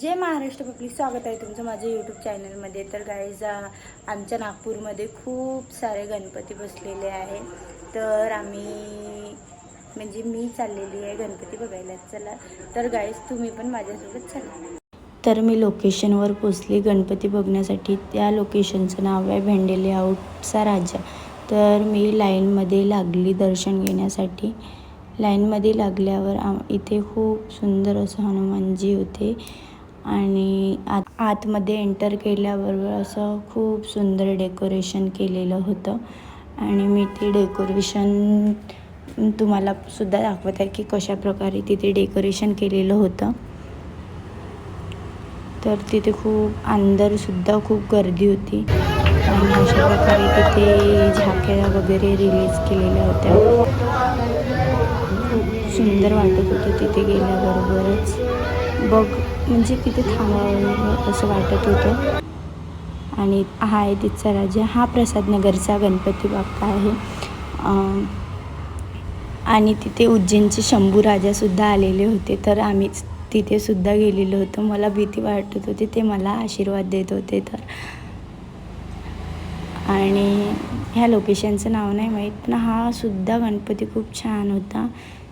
जय Maharashtra public स्वागत आहे तुमचं माझ्या यूट्यूब चॅनलमध्ये तर गाईज आमच्या नागपूरमध्ये खूप सारे गणपती बसलेले आहे. तर आम्ही म्हणजे मी चाललेली आहे गणपती बघायला. चला तर गाईज तुम्ही पण माझ्यासोबत चला. तर मी लोकेशनवर पोचली गणपती बघण्यासाठी. त्या लोकेशनचं नाव आहे भेंडे लेआउटचा राजा. तर मी लाईनमध्ये लागली दर्शन घेण्यासाठी. लाईनमध्ये लागल्यावर आम इथे खूप सुंदर असं हनुमानजी होते. आणि आत आतमध्ये एंटर केल्याबरोबर असं खूप सुंदर डेकोरेशन केलेलं होतं. आणि मी ते डेकोरेशन तुम्हाला सुद्धा दाखवत आहे की कशा प्रकारे तिथे डेकोरेशन केलेलं होतं. तर तिथे खूप अंदरसुद्धा खूप गर्दी होती. आणि अशा प्रकारे तिथे झाक्या वगैरे रिलीज केलेल्या होत्या. खूप सुंदर वाटत होतं तिथे गेल्याबरोबरच. बघ म्हणजे किती थांबावं असं वाटत होतं. आणि हा आहे तिथचा राजा. हा प्रसाद नगरचा गणपती बाप्पा आहे. आणि तिथे उज्जैनचे शंभू राजासुद्धा आलेले होते. तर आम्ही तिथेसुद्धा गेलेलो होतो. मला भीती वाटत होती. ते मला आशीर्वाद देत होते. तर आणि ह्या लोकेशनचं नाव नाही माहीत पण हा सुद्धा गणपती खूप छान होता.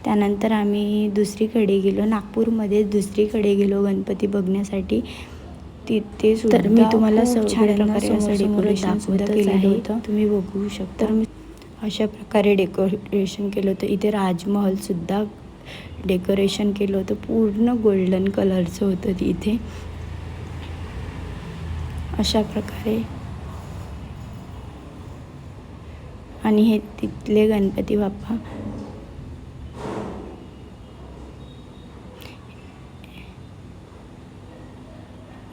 त्यानंतर आम्ही दुसरीकडे गेलो नागपूरमध्ये दुसरीकडे गेलो गणपती बघण्यासाठी. तिथे सुद्धा तर मी तुम्हाला छान प्रकारे असं डेकोरेशन सुद्धा केलेलं आहे. होतं. तुम्ही बघू शकता. तर मी अशा प्रकारे डेकोरेशन केलं होतं. इथे राजमहलसुद्धा डेकोरेशन केलं होतं. पूर्ण गोल्डन कलरचं होतं इथे अशा प्रकारे आणि हे तिथले गणपती बाप्पा.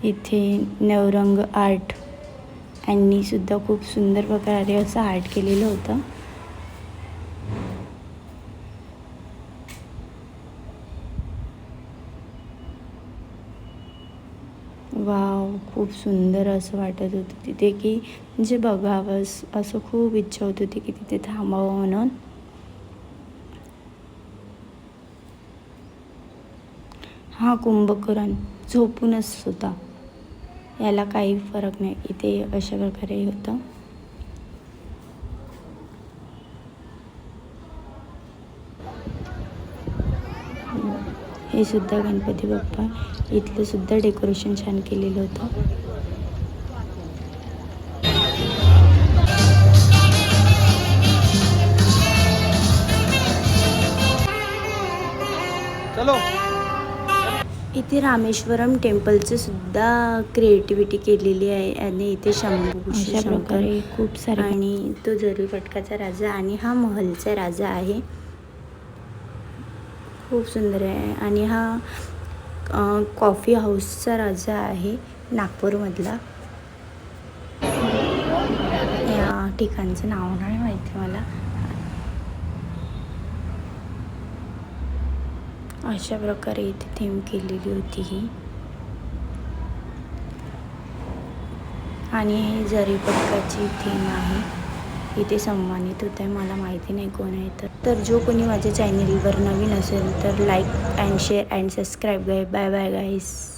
इथे नवरंग आर्ट यांनी सुद्धा खूप सुंदर प्रकारे असं आर्ट केलेलं होतं. वाव खूप सुंदर असं वाटत होतं तिथे की म्हणजे बघावं असं खूप इच्छा होत होती की तिथे थांबावं म्हणून. हा कुंभकरण झोपूनच होता. याला काही फरक नाही. इथे अशा प्रकारे होतं. हे सुद्धा गणपती बाप्पा इथलं सुद्धा डेकोरेशन छान केलेलं होतं. चलो. इथे रामेश्वरम टेम्पलचं सुद्धा क्रिएटिव्हिटी केलेली आहे आणि इथे शंभू अशा प्रकारे खूप सारे आणि तो जरी फटकाचा राजा आणि हा महलचा राजा आहे. खूप सुंदर आहे. आणि हा कॉफी हाऊसचा राजा आहे नागपूरमधला. या ठिकाणचं नाव नाही माहिती मला. अशा प्रकारे इथे थीम केलेली होती ही. आणि हे जरी पटकाची थीम आहे. इथे सन्मानित होत आहे मला माहिती नाही कोण आहे तर. तर जो कोणी माझ्या चॅनेलवर नवीन असेल तर like and share and subscribe guy bye bye guys